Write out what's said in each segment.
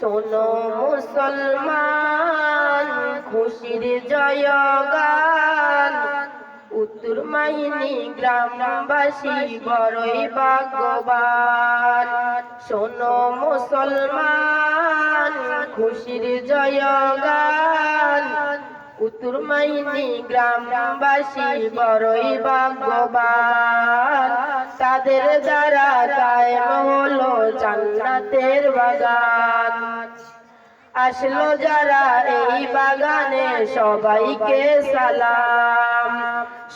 শোনো মুসলমান, খুশির জয় গান উত্তর মাইনি গ্রামবাসী বড়ই ভাগ্যবান। শোনো মুসলমান, খুশির জয় গান উত্তর মাইনি গ্রামবাসী বড়ই ভাগ্যবান। তাদের দ্বারা কায়েম হলো জান্নাতের বাগান। আসলো যারা এই বাগানে সবাইকে সালাম।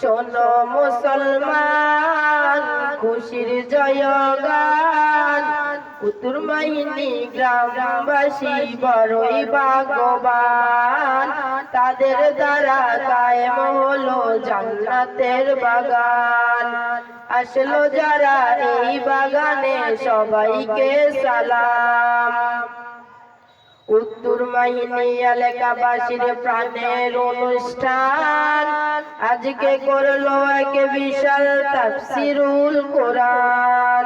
শোনো মুসলমান, খুশির জয় গান উত্তর মাইনি গ্রামবাসী বড়ই ভাগ্যবান। তাদের দ্বারা কায়েম হলো জান্নাতের বাগান। আসলো যারা এই বাগানে সবাইকে সালাম। উত্তর মাহিনী এলাকাবাসীর প্রাণের অনুষ্ঠান। আজকে করল এক বিশাল তাফসিরুল কোরআন।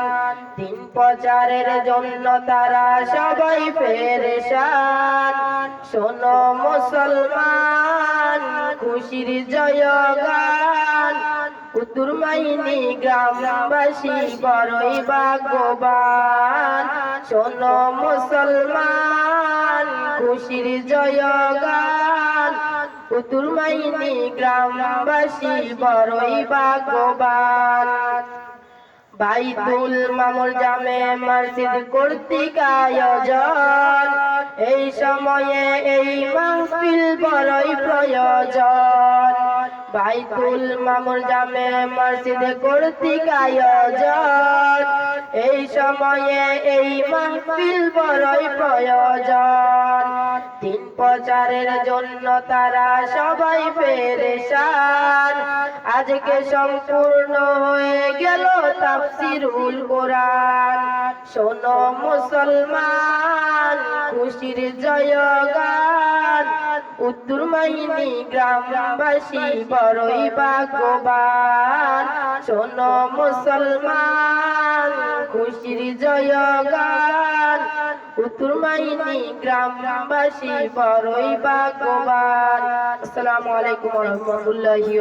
দিন প্রচারের জন্য তারা সবাই পেরেশান। শোনো মুসলমান, খুশির জয় গান গ্রামবাসী বড়ই ভাগ্যবান। শোনো মুসলমান, খুশির জয় গান গ্রামবাসী বড়ই ভাগ্যবান। বাইতুল মামুর জামে মসজিদ কর্তৃক আয়োজন। এই সময়ে এই মাহফিল বড়ই প্রয়োজন। বাইতুল মামুর জামে মসজিদ কর্তৃক আয়োজন। এই সময়ে এই মাহফিল বড়ই প্রয়োজন। তিন প্রচারের জন্য তারা সবাই পেরেশান। আজকে সম্পূর্ণ হয়ে গেল তাফসিরুল কোরআন। শোনো মুসলমান, খুশির জয় গান উত্তর মাইনি গ্রামবাসী বড়ই ভাগ্যবান। সোন মুসলমান, খুশির জয় গান উত্তর মাইনি গ্রামবাসী বড়ই ভাগ্যবান। আসসালামু আলাইকুম রহমতুল্লাহি